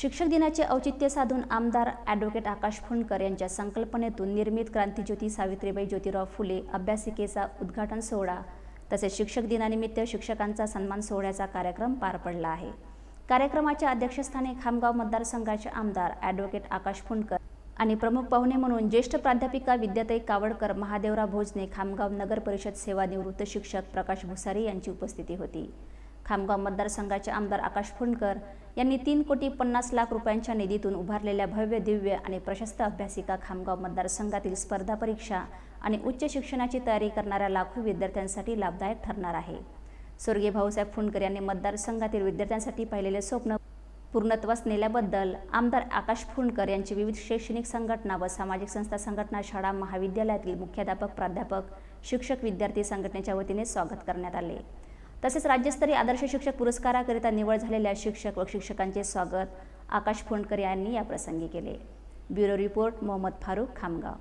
शिक्षक दिनाचे औचित्य साधून आमदार ॲडव्होकेट आकाश फुंडकर यांच्या संकल्पनेतून निर्मित क्रांतीज्योती सावित्रीबाई ज्योतिराव फुले अभ्यासिकेचा उद्घाटन सोहळा तसेच शिक्षक दिनानिमित्त शिक्षकांचा सन्मान सोहळ्याचा कार्यक्रम पार पडला आहे. कार्यक्रमाच्या अध्यक्षस्थानी खामगाव मतदारसंघाचे आमदार ॲडव्होकेट आकाश फुंडकर आणि प्रमुख पाहुणे म्हणून ज्येष्ठ प्राध्यापिका विद्याताई कावडकर महादेवराव भोजने खामगाव नगर परिषद सेवानिवृत्त शिक्षक प्रकाश भुसारी यांची उपस्थिती होती. खामगाव मतदारसंघाचे आमदार आकाश फुंडकर यांनी तीन कोटी पन्नास लाख रुपयांच्या निधीतून उभारलेल्या भव्य दिव्य आणि प्रशस्त अभ्यासिका खामगाव मतदारसंघातील स्पर्धा परीक्षा आणि उच्च शिक्षणाची तयारी करणाऱ्या लाखो विद्यार्थ्यांसाठी लाभदायक ठरणार आहे. स्वर्गीय भाऊसाहेब फुंडकर यांनी मतदारसंघातील विद्यार्थ्यांसाठी पाहिलेले स्वप्न पूर्णत्वास नेल्याबद्दल आमदार आकाश फुंडकर यांची विविध शैक्षणिक संघटना व सामाजिक संस्था संघटना शाळा महाविद्यालयातील मुख्याध्यापक प्राध्यापक शिक्षक विद्यार्थी संघटनेच्या वतीने स्वागत करण्यात आले. तसेच राज्यस्तरीय आदर्श शिक्षक पुरस्काराकरिता निवड झालेल्या शिक्षक व शिक्षकांचे स्वागत आकाश फोंडकर यांनी याप्रसंगी केले. Bureau report Mohammad Farooq Khamgaon.